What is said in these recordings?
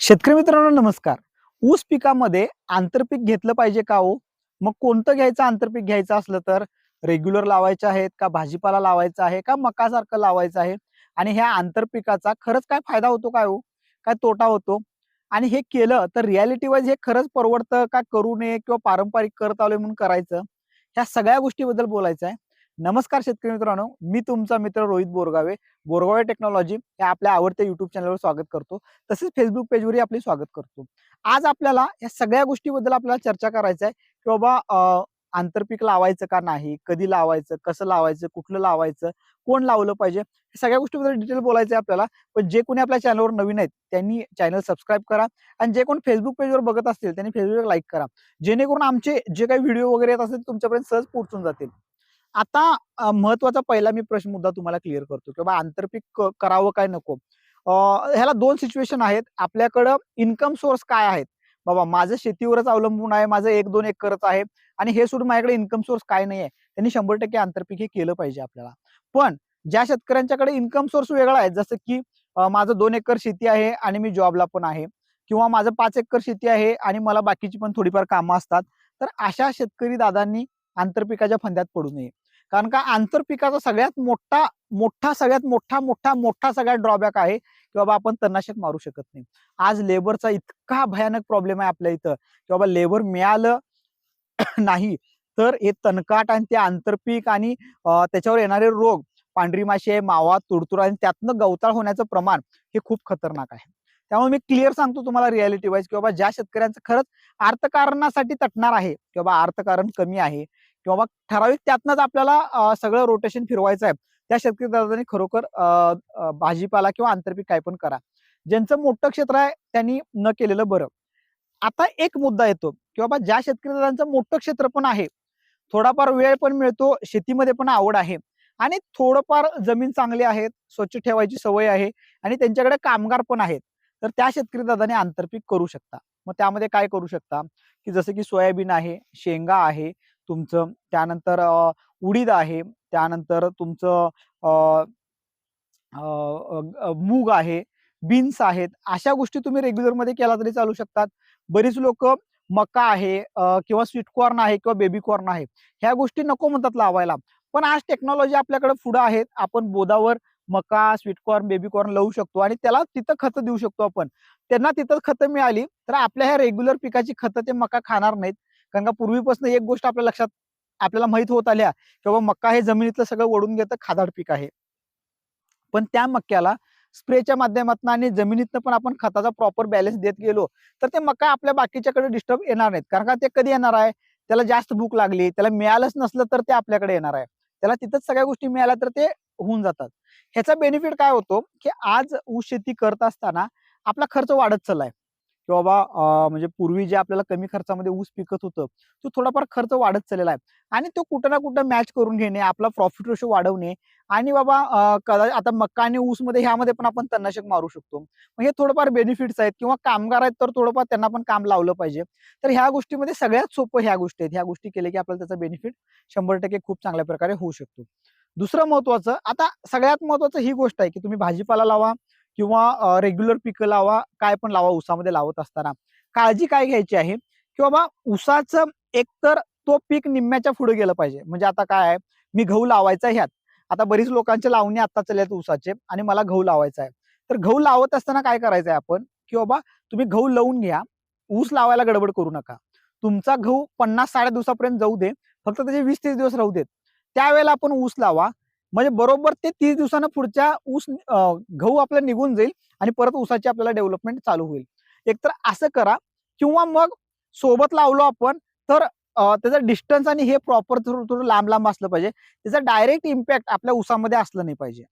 शेतकरी मित्रांनो नमस्कार. ऊस पिकामध्ये आंतरपीक घेतलं पाहिजे का हो? मग कोणतं घ्यायचं आंतरपीक घ्यायचं असलं तर? रेग्युलर लावायचं आहेत का भाजीपाला लावायचा आहे का मकासारखं लावायचं आहे? आणि ह्या आंतरपिकाचा खरंच काय फायदा होतो काय हो? काय तोटा होतो? आणि हे केलं तर रियालिटी वाईज हे खरंच परवडतं का करू नये किंवा पारंपरिक करत आलोय म्हणून करायचं? ह्या सगळ्या गोष्टीबद्दल बोलायचं आहे नमस्कार शेतकरी मित्रांनो मी तुमचा मित्र रोहित बोरगावे बोरगावे टेक्नॉलॉजी या आपल्या आवडत्या युट्यूब चॅनलवर स्वागत करतो. तसेच फेसबुक पेजवरही आपले स्वागत करतो. आज आपल्याला या सगळ्या गोष्टीबद्दल आपल्याला चर्चा करायचं आहे की बाबा आंतरपीक लावायचं का नाही कधी लावायचं कसं लावायचं कुठलं लावायचं कोण लावलं पाहिजे या सगळ्या गोष्टीबद्दल डिटेल बोलायचं आहे आपल्याला. पण जे कोणी आपल्या चॅनलवर नवीन आहेत त्यांनी चॅनल सबस्क्राईब करा आणि जे कोण फेसबुक पेजवर बघत असतील त्यांनी फेसबुकवर लाईक करा. जेणेकरून आमचे जे काही व्हिडिओ वगैरे येत असतील तुमच्यापर्यंत सहज पोहोचून जातील. आता महत्त्वाचा पहिला मी प्रश्न मुद्दा तुम्हाला क्लिअर करतो की बाबा आंतरपीक करावं काय नको? ह्याला दोन सिच्युएशन आहेत. आपल्याकडं इन्कम सोर्स काय आहेत? बाबा माझं शेतीवरच अवलंबून आहे माझं एक दोन एकरच आहे आणि हे सोडून माझ्याकडे इन्कम सोर्स काय नाही आहे त्यांनी शंभर टक्के आंतरपीक हे केलं पाहिजे आपल्याला. पण ज्या शेतकऱ्यांच्याकडे इन्कम सोर्स वेगळा आहे जसं की माझं दोन एकर शेती आहे आणि मी जॉबला पण आहे किंवा माझं पाच एकर शेती आहे आणि मला बाकीची पण थोडीफार कामं असतात तर अशा शेतकरी दादांनी आंतरपिकाच्या फंद्यात पडू नये. कारण का आंतरपिकाचा सगळ्यात मोठा मोठा सगळ्यात मोठा मोठा मोठा सगळ्यात ड्रॉबॅक आहे की बाबा आपण तणनाशक मारू शकत नाही. आज लेबरचा इतका भयानक प्रॉब्लेम आहे आपल्या इथं की बाबा लेबर मिळालं नाही तर हे तणकाट आणि ते आंतरपीक आणि त्याच्यावर येणारे रोग पांढरी माशी आहे मावा तुडतुड आणि त्यातनं गवताळ होण्याचं प्रमाण हे खूप खतरनाक आहे. त्यामुळे मी क्लिअर सांगतो तुम्हाला रियालिटी वाईज की बाबा ज्या शेतकऱ्यांचं खरंच अर्थकारणासाठी तटणार आहे की बाबा अर्थकारण कमी आहे किंवा ठराविक त्यातनंच आपल्याला सगळं रोटेशन फिरवायचं आहे. त्या शेतकरी दादांनी खरोखर भाजीपाला किंवा आंतरपीक काय पण करा. ज्यांचं मोठं क्षेत्र आहे त्यांनी न केलेलं बरं. आता एक मुद्दा येतो की बाबा ज्या शेतकरी दादांचं मोठं क्षेत्र पण आहे थोडाफार वेळ पण मिळतो शेतीमध्ये पण आवड आहे आणि थोडंफार जमीन चांगली आहे स्वच्छ ठेवायची सवय आहे आणि त्यांच्याकडे कामगार पण आहेत तर त्या शेतकरी दादाने आंतरपीक करू शकता. मग त्यामध्ये काय करू शकता? की जसं की सोयाबीन आहे शेंगा आहे तुमचं त्यानंतर उडीद आहे त्यानंतर तुमचं मूग आहे बीन्स आहेत अशा गोष्टी तुम्ही रेग्युलरमध्ये केला तरी चालू शकतात. बरीच लोक मका आहे किंवा स्वीट कॉर्न आहे किंवा बेबी कॉर्न आहे ह्या गोष्टी नको म्हणतात लावायला. पण आज टेक्नॉलॉजी आपल्याकडे पुढं आहेत आपण बोदावर मका स्वीट कॉर्न बेबी कॉर्न लावू शकतो आणि त्याला तिथं खतं देऊ शकतो आपण. त्यांना तिथं खतं मिळाली तर आपल्या ह्या रेग्युलर पिकाची खतं ते मका खाणार नाहीत. कारण का पूर्वीपासून एक गोष्ट आपल्या लक्षात आपल्याला माहीत होत आल्या की बाबा मका हे जमिनीतलं सगळं ओढून घेतं खादाड पीक आहे. पण त्या मक्याला स्प्रेच्या माध्यमातून आणि जमिनीतनं पण आपण खताचा प्रॉपर बॅलन्स देत गेलो तर ते मका आपल्या बाकीच्याकडे डिस्टर्ब येणार नाहीत. कारण का ते कधी येणार आहे? त्याला जास्त भूक लागली त्याला मिळालंच नसलं तर ते आपल्याकडे येणार आहे. त्याला तिथंच सगळ्या गोष्टी मिळाल्या तर ते होऊन जातात. ह्याचा बेनिफिट काय होतो? की आज ऊस शेती करत असताना आपला खर्च वाढत चाललाय. की बाबा म्हणजे पूर्वी जे आपल्याला कमी खर्चामध्ये ऊस पिकत होतं तो थोडाफार खर्च वाढत चाललेला आहे. आणि तो कुठं ना कुठं मॅच करून घेणे आपला प्रॉफिट रेशो वाढवणे आणि बाबा कदा- आता मक्का आणि ऊसमध्ये ह्यामध्ये पण आपण तणनाशक मारू शकतो. मग हे थोडंफार बेनिफिट्स आहेत किंवा कामगार आहेत तर थोडंफार त्यांना पण काम लावलं पाहिजे. तर ह्या गोष्टीमध्ये सगळ्यात सोपं ह्या गोष्टी आहेत. ह्या गोष्टी केल्या की आपल्याला त्याचा बेनिफिट शंभर टक्के खूप चांगल्या प्रकारे होऊ शकतो. दुसरं महत्वाचं आता सगळ्यात महत्वाचं ही गोष्ट आहे की तुम्ही भाजीपाला लावा किंवा रेग्युलर पिकं लावा काय पण लावा ऊसामध्ये लावत असताना. काळजी काय घ्यायची आहे? की बाबा ऊसाचं एकतर तो पीक निम्म्याच्या पुढे गेलं पाहिजे. म्हणजे आता काय आहे? मी गहू लावायचा ह्यात. आता बरीच लोकांचे लावणी आता चालल्यात ऊसाचे आणि मला गहू लावायचा आहे. तर गहू लावत असताना काय करायचं आहे आपण? की बाबा तुम्ही गहू लावून घ्या. ऊस लावायला गडबड करू नका. तुमचा गहू पन्नास साडे दिवसापर्यंत जाऊ दे. फक्त त्याचे वीस तीस दिवस राहू देत. त्यावेळेला आपण ऊस लावा. म्हणजे बरोबर ते तीस दिवसानं पुढच्या ऊस गहू आपला निघून जाईल आणि परत ऊसाची आपल्याला डेव्हलपमेंट चालू होईल. एकतर असं करा किंवा मग सोबत लावलो आपण तर त्याचा डिस्टन्स आणि हे प्रॉपर थोडं थोडं लांब लांब असलं पाहिजे. त्याचा डायरेक्ट इम्पॅक्ट आपल्या ऊसामध्ये असलं नाही पाहिजे.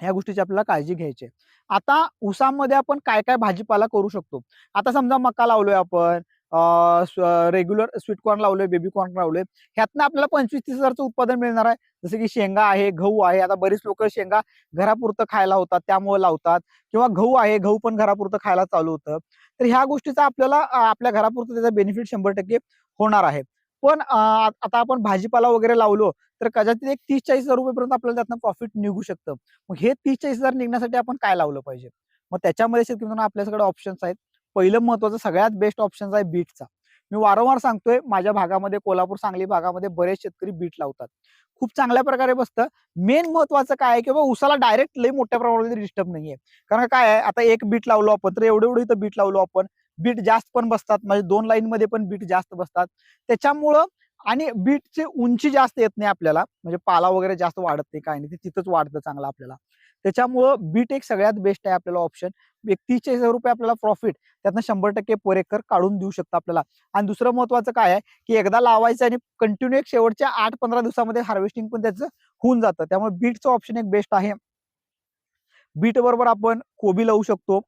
ह्या गोष्टीची आपल्याला काळजी घ्यायची आता ऊसामध्ये आपण काय काय भाजीपाला करू शकतो? आता समजा मका लावलोय आपण रेग्युलर स्वीट कॉर्न लावले बेबी कॉर्न लावले ह्यातनं आपल्याला पंचवीस तीस हजारचं उत्पादन मिळणार आहे. जसं की शेंगा आहे गहू आहे. आता बरीच लोक शेंगा घरापुरतं खायला होतात त्यामुळे लावतात. किंवा गहू आहे गहू पण घरापुरतं खायला चालू होतं. तर ह्या गोष्टीचा आपल्याला आपल्या घरापुरतं त्याचा बेनिफिट शंभर टक्के होणार आहे. पण आता आपण भाजीपाला वगैरे लावलो तर कदाचित एक तीस चाळीस हजार रुपयेपर्यंत आपल्याला त्यातनं प्रॉफिट निघू शकतं. मग हे तीस चाळीस हजार निघण्यासाठी आपण काय लावलं पाहिजे? मग त्याच्यामध्ये शेतकरी आपल्याकडे ऑप्शन्स आहेत. पहिलं महत्वाचं सगळ्यात बेस्ट ऑप्शन आहे बीटचा मी वारंवार सांगतोय माझ्या भागामध्ये कोल्हापूर सांगली भागामध्ये बरेच शेतकरी बीट लावतात. खूप चांगल्या प्रकारे बसतं. मेन महत्वाचं काय आहे की बाबा उसाला डायरेक्ट लई मोठ्या प्रमाणामध्ये डिस्टर्ब नाहीये. कारण काय आहे आता एक बीट लावलो आपण तर एवढं एवढं इथं बीट लावलो आपण बीट जास्त पण बसतात म्हणजे दोन लाईन मध्ये पण बीट जास्त बसतात. त्याच्यामुळं आणि बीटची उंची जास्त येत नाही आपल्याला म्हणजे पाला वगैरे जास्त वाढत नाही काय नाही ते तिथंच वाढतं चांगलं आपल्याला. त्याच्यामुळं बीट एक सगळ्यात बेस्ट आहे आपल्याला ऑप्शन एक तीसशे हजार रुपये आपल्याला प्रॉफिट त्यातनं शंभर टक्के पर एकर काढून देऊ शकतं आपल्याला. आणि दुसरं महत्वाचं काय आहे? की एकदा लावायचं आणि कंटिन्यू एक शेवटच्या आठ पंधरा दिवसामध्ये हार्वेस्टिंग पण त्याचं होऊन जातं. त्यामुळे बीटचं ऑप्शन एक बेस्ट आहे. बीट बरोबर आपण कोबी लावू शकतो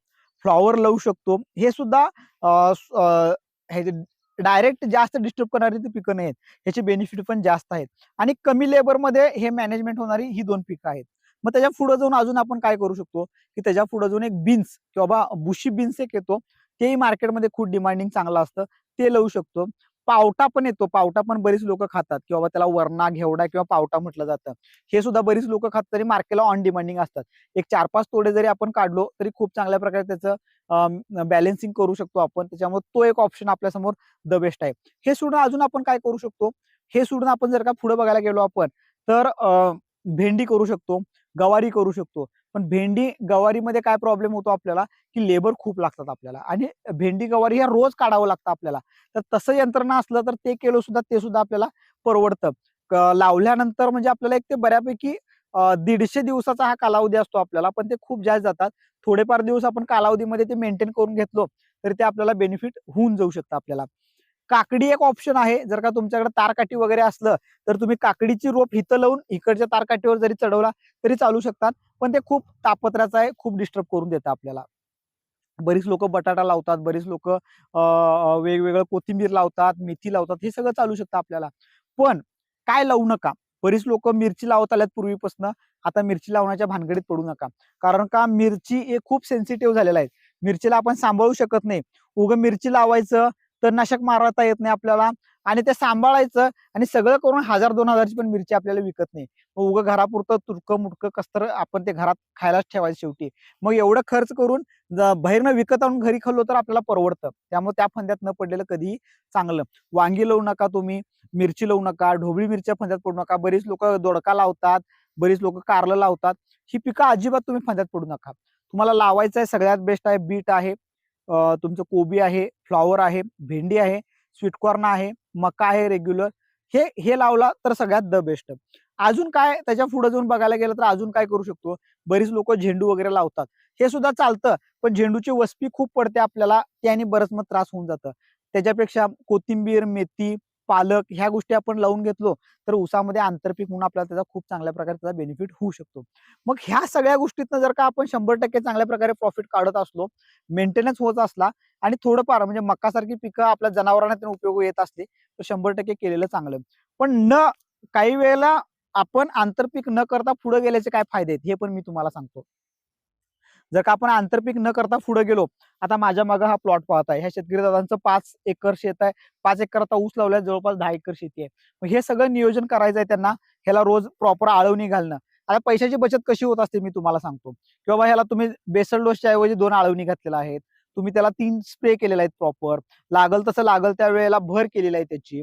फ्लॉवर लावू शकतो. हे सुद्धा डायरेक्ट जास्त डिस्टर्ब करणारी ती पिकं नाहीत ह्याचे बेनिफिट पण जास्त आहेत. आणि कमी लेबरमध्ये हे मॅनेजमेंट होणारी ही दोन पिकं आहेत. मग त्याच्या पुढे जाऊन अजून आपण काय करू शकतो? की त्याच्या पुढे जाऊन एक बीन्स किंवा बा बुशी बीन्स एक येतो. तेही मार्केटमध्ये खूप डिमांडिंग चांगलं असतं. ते लावू शकतो. पावटा पण येतो. पावटा पण बरीच लोक खातात. किंवा बा त्याला वरणा घेवडा किंवा पावटा म्हटलं जातं. हे सुद्धा बरीच लोक खातात तरी मार्केटला ऑन डिमांडिंग असतात. एक चार पाच तोडे जरी आपण काढलो तरी खूप चांगल्या प्रकारे त्याचं बॅलेन्सिंग करू शकतो आपण. त्याच्यामुळे तो एक ऑप्शन आपल्यासमोर द बेस्ट आहे. हे सोडून अजून आपण काय करू शकतो? हे सोडून आपण जर का पुढे बघायला गेलो आपण तर भेंडी करू शकतो. गवारी करू शकतो. पण भेंडी गवारीमध्ये काय प्रॉब्लेम होतो आपल्याला? की लेबर खूप लागतात आपल्याला. आणि भेंडी गवारी ह्या रोज काढावं लागतं आपल्याला. तर तसं यंत्रणा असलं तर ते केलं सुद्धा ते सुद्धा आपल्याला परवडतं. लावल्यानंतर म्हणजे आपल्याला एक ते बऱ्यापैकी दीडशे दिवसाचा हा कालावधी असतो आपल्याला. पण ते खूप जास्त जातात. थोडेफार दिवस आपण कालावधीमध्ये ते मेंटेन करून घेतलो तर ते आपल्याला बेनिफिट होऊन जाऊ शकतं आपल्याला. काकडी एक ऑप्शन आहे. जर का तुमच्याकडे तारकाठी वगैरे असलं तर तुम्ही काकडीची रोप इथं लावून इकडच्या तारकाठीवर जरी चढवला तरी चालू शकतात. पण ते खूप तापत्र्याचं आहे खूप डिस्टर्ब करून देतं आपल्याला. बरीच लोक बटाटा लावतात बरीच लोक वेगवेगळं कोथिंबीर लावतात मेथी लावतात हे सगळं चालू शकतं आपल्याला. पण काय लावू नका. बरीच लोक मिरची लावत आल्यात पूर्वीपासून. आता मिरची लावण्याच्या भानगडीत पडू नका. कारण का? मिरची हे खूप सेन्सिटिव्ह झालेला आहे. मिरचीला आपण सांभाळू शकत नाही. उगं मिरची लावायचं तणनाशक मारता येत नाही आपल्याला. आणि ते सांभाळायचं आणि सगळं करून हजार दोन हजारची पण मिरची आपल्याला विकत नाही. मग उगं घरापुरतं तुटकं मुटकं कसतर आपण ते घरात खायलाच ठेवायचं शेवटी. मग एवढं खर्च करून ज- बाहेरनं विकत आणून घरी खाल्लो तर आपल्याला परवडतं. त्यामुळे त्या फंद्यात न पडलेलं कधीही चांगलं. वांगी लावू नका तुम्ही मिरची लावू नका ढोबळी मिरच्या फंद्यात पडू नका. बरीच लोक दोडका लावतात बरीच लोक कारलं लावतात. ही पिकं अजिबात तुम्ही फंद्यात पडू नका. तुम्हाला लावायचं आहे सगळ्यात बेस्ट आहे बीट आहे. तुमचं कोबी आहे फ्लॉवर आहे भेंडी आहे स्वीटकॉर्न आहे मका आहे रेग्युलर हे हे लावला तर सगळ्यात द बेस्ट. अजून काय त्याच्या पुढे जाऊन बघायला गेलं तर अजून काय करू शकतो? बरीच लोक झेंडू वगैरे लावतात. हे सुद्धा चालतं पण झेंडूची वस्पी खूप पडते आपल्याला त्याने बरंच मग त्रास होऊन जातं. त्याच्यापेक्षा कोथिंबीर मेथी पालक ह्या गोष्टी आपण लावून घेतलो तर ऊसामध्ये आंतरपीक म्हणून आपल्याला त्याचा खूप चांगल्या प्रकारे त्याचा बेनिफिट होऊ शकतो. मग ह्या सगळ्या गोष्टीतनं जर का आपण शंभर टक्के चांगल्या प्रकारे प्रॉफिट काढत असलो मेंटेनन्स होत असला आणि थोडंफार म्हणजे मक्कासारखी पिकं आपल्या जनावरांना त्यांना उपयोग येत असली तर शंभर टक्के केलेलं चांगलं. पण न काही वेळेला आपण आंतरपीक न करता पुढे गेल्याचे काय फायदे आहेत हे पण मी तुम्हाला सांगतो. जर का आपण आंतरपीक न करता पुढे गेलो आता माझ्या मागं हा प्लॉट पाहत आहे. ह्या शेतकरी दादांचं पाच एकर शेत आहे. पाच एकर आता ऊस लावलाय जवळपास दहा एकर शेती आहे. मग हे सगळं नियोजन करायचं आहे त्यांना ह्याला रोज प्रॉपर आळवणी घालणं. आता पैशाची बचत कशी होत असते मी तुम्हाला सांगतो. किंवा ह्याला तुम्ही बेसल डोसच्या ऐवजी दोन आळवणी घातलेल्या आहेत. तुम्ही त्याला तीन स्प्रे केलेला आहेत प्रॉपर लागल तसं लागल त्या वेळेला भर केलेला आहे त्याची.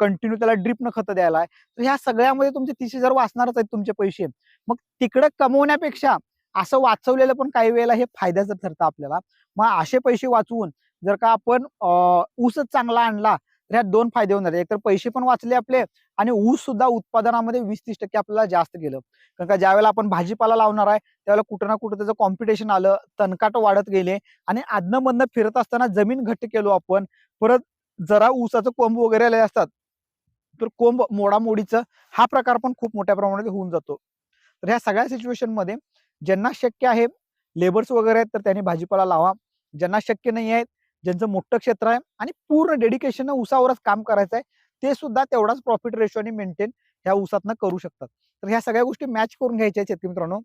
कंटिन्यू त्याला ड्रिप न खत द्यायला आहे. तर ह्या सगळ्यामध्ये तुमचे तीस हजार वाचणारच आहेत तुमचे पैसे. मग तिकडे कमवण्यापेक्षा असं वाचवलेलं पण काही वेळेला हे फायद्याचं ठरतं आपल्याला. मग असे पैसे वाचवून जर का आपण ऊस ऊसच चांगला आणला तर ह्यात दोन फायदे होणार आहेत. एकतर पैसे पण वाचले आपले आणि ऊस सुद्धा उत्पादनामध्ये वीस तीस टक्के आपल्याला जास्त गेलं. कारण का ज्यावेळेला आपण भाजीपाला लावणार आहे त्यावेळेला कुठं ना कुठं त्याचं कॉम्पिटिशन आलं तणकाट वाढत गेले आणि आदनं मधनं फिरत असताना जमीन घट्ट केलो आपण परत जरा ऊसाचं कोंब वगैरे आले असतात तर कोंब मोडामोडीचं हा प्रकार पण खूप मोठ्या प्रमाणात होऊन जातो. तर ह्या सगळ्या सिच्युएशनमध्ये ज्यांना शक्य आहे लेबर्स वगैरे आहेत तर त्यांनी भाजीपाला लावा. ज्यांना शक्य नाही आहेत ज्यांचं मोठं क्षेत्र आहे आणि पूर्ण डेडिकेशन उसावरच काम करायचं आहे ते सुद्धा तेवढाच प्रॉफिट रेशोने मेंटेन ह्या उसातनं करू शकतात. तर ह्या सगळ्या गोष्टी मॅच करून घ्यायच्या आहेत शेतकरी मित्रांनो.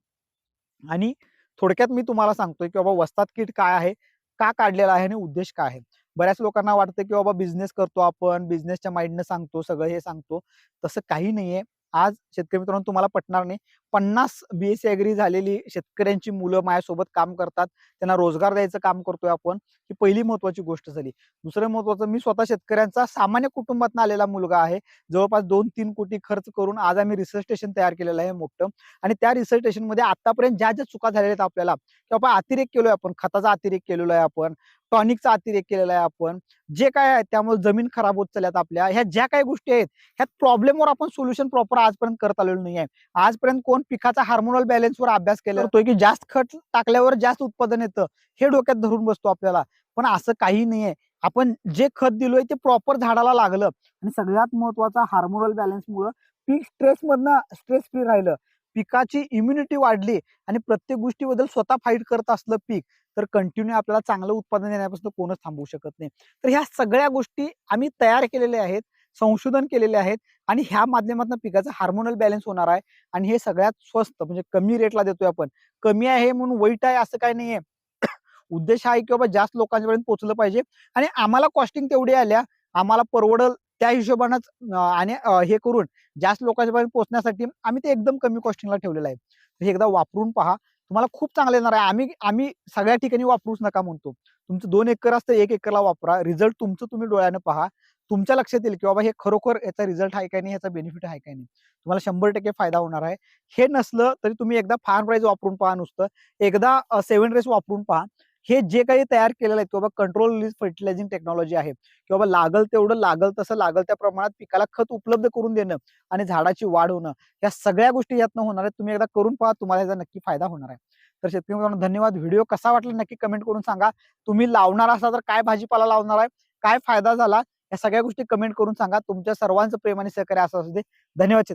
आणि थोडक्यात मी तुम्हाला सांगतोय की बाबा वस्तात किट काय आहे का काढलेला आहे आणि उद्देश काय आहे? बऱ्याच लोकांना वाटतं की बाबा बिझनेस करतो आपण बिझनेसच्या माइंडनं सांगतो सगळं हे सांगतो. तसं काही नाहीये. आज शेतकरी मित्रांनो तुम्हाला पटणार नाही. पन्नास बीएससी अग्री झालेली शेतकऱ्यांची मुलं माझ्यासोबत काम करतात. त्यांना रोजगार द्यायचं काम करतोय आपण. ही पहिली महत्वाची गोष्ट झाली. दुसरं महत्वाचं मी स्वतः शेतकऱ्यांचा सामान्य कुटुंबात आलेला मुलगा आहे. जवळपास दोन तीन कोटी खर्च करून आज आम्ही रिसर्च स्टेशन तयार केलेलं आहे मोठं. आणि त्या रिसर्च स्टेशनमध्ये आतापर्यंत ज्या ज्या चुका झालेल्या आहेत आपल्याला किंवा आपण अतिरेक केलोय आपण खताचा अतिरेक केलेला आहे आपण टॉनिकचा अतिरेक केलेला आहे आपण. जे काय आहे त्यामुळे जमीन खराब होत चालल्यात आपल्या. ह्या ज्या काही गोष्टी आहेत ह्या प्रॉब्लेमवर आपण सोल्युशन प्रॉपर आजपर्यंत करत आलेलो नाही आहे. आजपर्यंत कोण पिकाचा हार्मोनल बॅलन्सवर अभ्यास केला जातो की जास्त खत टाकल्यावर जास्त उत्पादन येतं हे डोक्यात धरून बसतो आपल्याला. पण असं काही नाहीये आपण जे खत दिलोय ते प्रॉपर झाडाला लागलं आणि सगळ्यात महत्त्वाचा हार्मोनल बॅलन्स मुळे पीक स्ट्रेसमधनं स्ट्रेस फ्री राहिलं. पिकाची इम्युनिटी वाढली आणि प्रत्येक गोष्टीबद्दल स्वतः फाईट करत असलं पीक तर कंटिन्यू आपल्याला चांगलं उत्पादन देण्यापासून कोणच थांबवू शकत नाही. तर ह्या सगळ्या गोष्टी आम्ही तयार केलेल्या आहेत संशोधन केलेले आहेत आणि ह्या माध्यमातून पिकाचा हार्मोनल बॅलन्स होणार आहे आणि हे सगळ्यात स्वस्त म्हणजे कमी रेटला देतोय आपण. कमी आहे म्हणून वाईट आहे असं काही नाहीये. उद्देश आहे की बाबा जास्त लोकांच्यापर्यंत पोहोचलं पाहिजे आणि आम्हाला कॉस्टिंग तेवढी आल्या आम्हाला परवडल त्या हिशोबानंच आणि हे करून जास्त लोकांच्यापर्यंत पोहोचण्यासाठी आम्ही ते एकदम कमी कॉस्टिंगला ठेवलेलं आहे. तर हे एकदा वापरून पहा. तुम्हाला खूप चांगले येणार आहे. आम्ही आम्ही सगळ्या ठिकाणी वापरूच नका म्हणतो. तुमचं दोन एकर असतं एक एकरला वापरा. रिझल्ट तुमचं तुम्ही डोळ्यानं पहा. तुमच्या लक्षात येईल की बाबा हे खरोखर याचा रिझल्ट आहे काय नाही याचा बेनिफिट आहे काय नाही. तुम्हाला शंभर टक्के फायदा होणार आहे. हे नसलं तरी तुम्ही एकदा फार्म प्राईज वापरून पहा नुसतं. एकदा सेव्हन रेस वापरून पहा. हे जे काही तयार केलेलं आहे किंवा कंट्रोल रिलीज फर्टिलायझिंग टेक्नॉलॉजी आहे किंवा लागल तेवढं लागल तसं लागल त्या प्रमाणात पिकाला खत उपलब्ध करून देणं आणि झाडाची वाढ होणं या सगळ्या गोष्टी यातनं होणार आहेत. तुम्ही एकदा करून पहा तुम्हाला याचा नक्की फायदा होणार आहे. तर शेतकरी मित्रांनो धन्यवाद. व्हिडिओ कसा वाटला नक्की कमेंट करून सांगा. तुम्ही लावणार असाल तर काय भाजीपाला लावणार आहे? काय फायदा झाला? या सगळ्या गोष्टी कमेंट करून सांगा. तुमच्या सर्वांचं प्रेम आणि सहकार्य असं असू दे. धन्यवाद